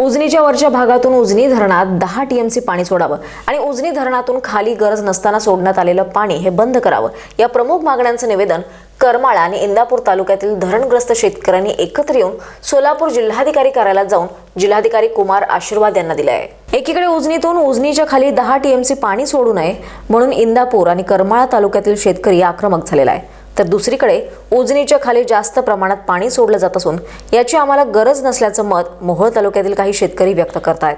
उजनीच्या वरच्या भागातून उजनी धरणात दहा टीएमसी पाणी सोडावं आणि उजनी धरणातून खाली गरज नसताना सोडण्यात आलेलं पाणी हे बंद करावं. या प्रमुख मागण्यांचं निवेदन करमाळा आणि इंदापूर तालुक्यातील धरणग्रस्त शेतकऱ्यांनी एकत्र येऊन सोलापूर जिल्हाधिकारी कार्यालयात जाऊन जिल्हाधिकारी कुमार आशीर्वाद यांना दिलं आहे. एकीकडे उजनीतून उजनीच्या खाली दहा टीएमसी पाणी सोडू नये म्हणून इंदापूर आणि करमाळा तालुक्यातील शेतकरी आक्रमक झालेला आहे. तर दुसरीकडे उजनीच्या खाली जास्त प्रमाणात पाणी सोडलं जात असून याची आम्हाला गरज नसल्याचं मत मोहोळ तालुक्यातील काही शेतकरी व्यक्त करतायत.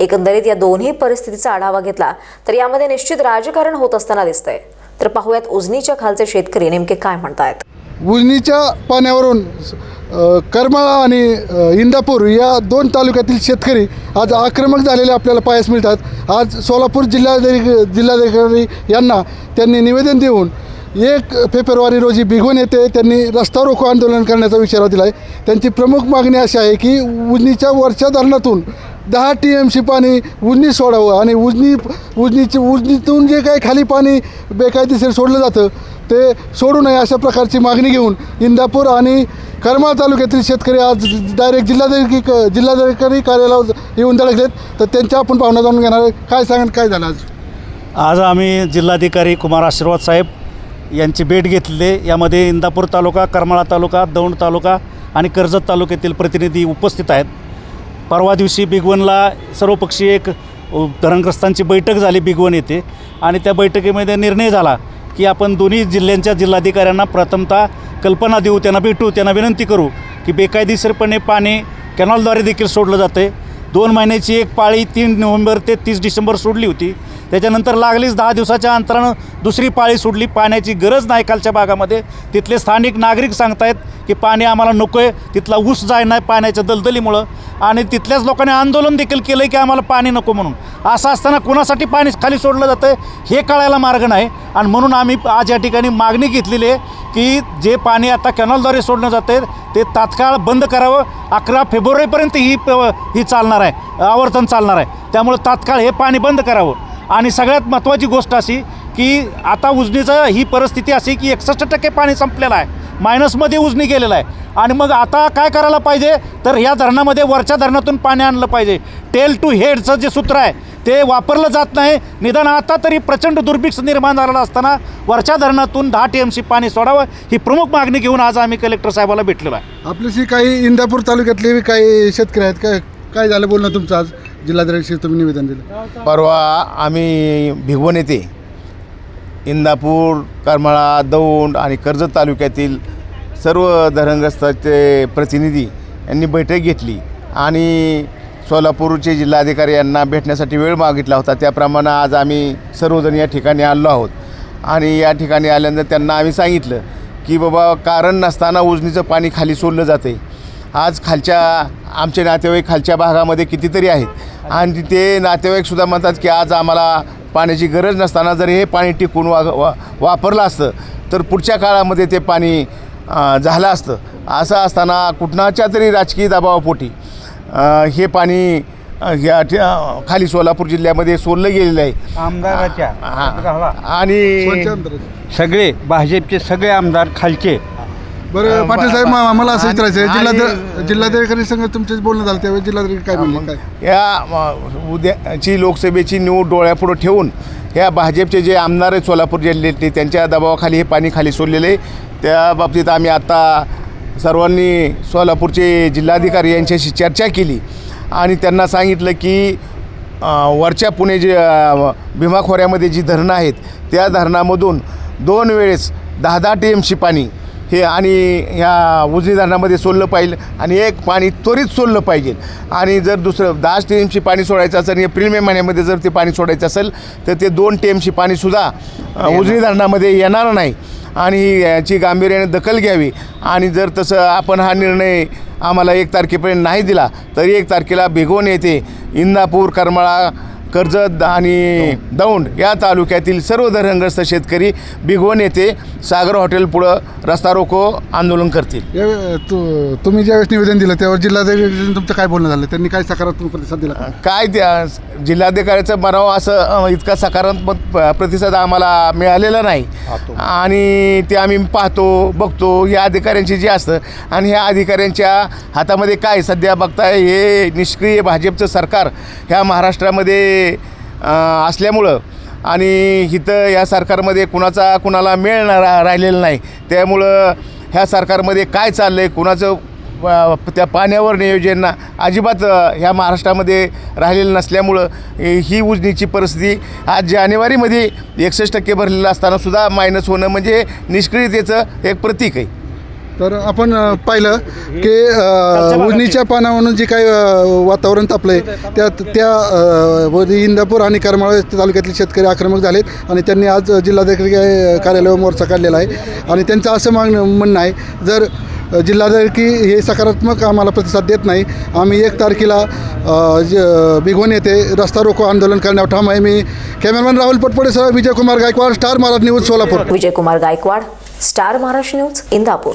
एकंदरीत या दोन्ही परिस्थितीचा आढावा घेतला तर यामध्ये निश्चित राजकारण होत असताना दिसतंय. तर पाहूयात उजनीच्या खालचे शेतकरी नेमके काय म्हणतायत? उजनीच्या पाण्यावरून करमाळा आणि इंदापूर या दोन तालुक्यातील शेतकरी आज आक्रमक झालेले आपल्याला पायास मिळतात. आज सोलापूर जिल्हाधिकारी जिल्हाधिकारी यांना त्यांनी निवेदन देऊन एक फेब्रुवारी रोजी भिगवण येथे त्यांनी रस्ता रोको आंदोलन करण्याचा विचारा दिला आहे त्यांची प्रमुख मागणी अशी आहे की उजनीच्या वरच्या धरणातून दहा टी एम सी पाणी उजनी सोडावं आणि उजनी उजनीची उजनीतून जे काही खाली पाणी बेकायदेशीर सोडलं जातं ते सोडू नये अशा प्रकारची मागणी घेऊन इंदापूर आणि करमाळ तालुक्यातील शेतकरी आज डायरेक्ट जिल्हाधिकारी जिल्हाधिकारी कार्यालयावर येऊन धडकलेत. तर त्यांच्या आपण पाहुणा जाणून घेणार आहे काय सांगा काय झालं आज? आज आम्ही जिल्हाधिकारी कुमार आशीर्वाद साहेब यांची भेट घेतली यामध्ये इंदापूर तालुका करमाळा तालुका दौंड तालुका आणि कर्जत तालुक्यातील प्रतिनिधी उपस्थित आहेत. परवा दिवशी बिगवनला सर्वपक्षीय एक धरणग्रस्तांची बैठक झाली बिगवन येथे आणि त्या बैठकीमध्ये निर्णय झाला की आपण दोन्ही जिल्ह्यांच्या जिल्हाधिकाऱ्यांना प्रथमतः कल्पना देऊ त्यांना भेटू त्यांना विनंती करू की बेकायदेशीरपणे पाणी कॅनॉलद्वारे देखील सोडलं जातं आहे दोन महिन्याची एक पाळी तीन नोव्हेंबर ते तीस डिसेंबर सोडली होती. त्याच्यानंतर लागलीच दहा दिवसाच्या अंतरानं दुसरी पाळी सोडली. पाण्याची गरज नाही कालच्या भागामध्ये. तिथले स्थानिक नागरिक सांगतायत की पाणी आम्हाला नको आहे तिथला ऊस जाय नाही पाण्याच्या दलदलीमुळं. आणि तिथल्याच लोकांनी आंदोलन देखील केलं की आम्हाला पाणी नको म्हणून. असं असताना कुणासाठी पाणी खाली सोडलं जातं आहे हे कळायला मार्ग नाही. आणि म्हणून आम्ही आज या ठिकाणी मागणी घेतलेली आहे की जे पाणी आता कॅनॉलद्वारे सोडलं जाते ते तात्काळ बंद करावं. अकरा फेब्रुवारीपर्यंत ही प- ही चालणार आहे. आवर्तन चालणार आहे. त्यामुळं तात्काळ हे पाणी बंद करावं. आणि सगळ्यात महत्त्वाची गोष्ट अशी की आता उजनीचं ही परिस्थिती अशी की एकसष्ट टक्के पाणी संपलेलं आहे. मायनसमध्ये उजनी गेलेलं आहे. आणि मग आता काय करायला पाहिजे? तर ह्या धरणामध्ये वरच्या धरणातून पाणी आणलं पाहिजे. टेल टू हेडचं जे सूत्र आहे ते वापरलं जात नाही. निदान आता तरी प्रचंड दुर्भिक्ष निर्माण झालेलं असताना वरच्या धरणातून दहा टी एम सी पाणी सोडावं ही प्रमुख मागणी घेऊन आज आम्ही कलेक्टर साहेबाला भेटलेलो आहे. आपल्याशी काही इंदापूर तालुक्यातले बी काही शेतकरी आहेत. काय काय झालं बोलणं तुमचं आज? जिल्हाधिकारी तुम्ही निवेदन दिलं? परवा आम्ही भिगवण येथे इंदापूर करमाळा दौंड आणि कर्जत तालुक्यातील सर्व धरणग्रस्ताचे प्रतिनिधी यांनी बैठक घेतली आणि सोलापूरचे जिल्हाधिकारी यांना भेटण्यासाठी वेळ मागितला होता. त्याप्रमाणे आज आम्ही सर्वजण या ठिकाणी आलो आहोत. आणि या ठिकाणी आल्यानंतर त्यांना आम्ही सांगितलं की बाबा कारण नसताना उजनीचं पाणी खाली सोडलं जाते आज खालच्या आमचे नातेवाईक खालच्या भागामध्ये कितीतरी आहेत. आणि ते नातेवाईकसुद्धा म्हणतात की आज आम्हाला पाण्याची गरज नसताना जर हे पाणी टिकून वा वा वापरलं असतं तर पुढच्या काळामध्ये ते पाणी झालं असतं. असं असताना कुठणाच्या तरी राजकीय दबावापोटी हे पाणी अं, खाली सोलापूर जिल्ह्यामध्ये सोडलं गेलेलं आहे. आमदाराच्या. आणि? सगळे भाजपचे सगळे आमदार खालचे. बरं पाटील साहेब मा- मला असं विचारायचं आहे जिल्हाधिकारी जिल्हाधिकारी संघ तुमच्याच बोलणं झालं त्यावेळी जिल्हाधिकारी काय म्हणले काय? या उद्याची लोकसभेची निवड डोळ्यापुढं ठेवून ह्या भाजपचे जे आमदार आहेत सोलापूर जिल्ह्यातले त्यांच्या दबावाखाली हे पाणी खाली सोडलेलं आहे. त्या बाबतीत आम्ही आता सर्वांनी सोलापूरचे जिल्हाधिकारी यांच्याशी चर्चा केली आणि त्यांना सांगितलं की अ, वरच्या पुणे जे अ, भीमा खोऱ्यामध्ये जी धरणं आहेत त्या धरणामधून दोन वेळेस दहा दहा टी एम सी पाणी हे आणि ह्या उजनी धरणामध्ये सोडलं पाहिजे आणि एक पाणी त्वरित सोडलं पाहिजे. आणि जर दुसरं दहा टी एमची पाणी सोडायचं असेल आणि एप्रिल मे महिन्यामध्ये जर ते पाणी सोडायचं असेल तर ते दोन टी एमची पाणीसुद्धा उजनी धरणामध्ये येणार नाही. आणि याची गांभीर्याने दखल घ्यावी. आणि जर तसं आपण हा निर्णय आम्हाला एक तारखेपर्यंत नाही दिला तरी एक तारखेला भिगवण येथे इंदापूर करमाळा कर्जत आणि दौंड या तालुक्यातील सर्व धरणग्रस्त शेतकरी भिगवण येथे सागर हॉटेल पुढं रस्ता रोको आंदोलन करतील. या तु तुम्ही ज्यावेळेस निवेदन दिलं त्यावर जिल्हाधिकारी तुमचं काय बोलणं झालं? त्यांनी काय सकारात्मक प्रतिसाद दिला? काय त्या जिल्हाधिकाऱ्याचं म्हणावं असं अ, इतका सकारात्मक प- प्रतिसाद आम्हाला मिळालेला नाही. आणि ते आम्ही पाहतो बघतो या अधिकाऱ्यांचे जे असतं आणि ह्या अधिकाऱ्यांच्या हातामध्ये काय सध्या बघताय हे निष्क्रिय भाजपचं सरकार ह्या महाराष्ट्रामध्ये अ, असल्यामुळं. आणि इथं या सरकारमध्ये कुणाचा कुणाला मेळ ना रा राहिलेला नाही. त्यामुळं ह्या सरकारमध्ये काय चाललं आहे कुणाचं त्या पाण्यावर नियोजन अजिबात ह्या महाराष्ट्रामध्ये राहिलेलं नसल्यामुळं ही उजनीची परिस्थिती आज जानेवारीमध्ये एकसष्ट टक्के भरलेलं असतानासुद्धा मायनस होणं म्हणजे निष्क्रियतेचं एक प्रतीक आहे. तर आपण पाहिलं की उजनीच्या पानावरून जे काही वातावरण तापलं आहे त्यात त्या व इंदापूर आणि करमाळा तालुक्यातील शेतकरी आक्रमक झालेत आणि त्यांनी आज जिल्हाधिकारी कार्यालयावर मोर्चा काढलेला आहे. आणि त्यांचं असं मागणं म्हणणं आहे जर जिल्हाधिकारी हे सकारात्मक आम्हाला प्रतिसाद देत नाही आम्ही एक तारखेला भिगवण येथे रस्ता रोको आंदोलन करण्यावर ठाम आहे. मी cameraman Rahul पटपडेसह Vijaykumar Gaikwad star Maharashtra news Solapur. Vijaykumar Gaikwad star Maharashtra news Indapur.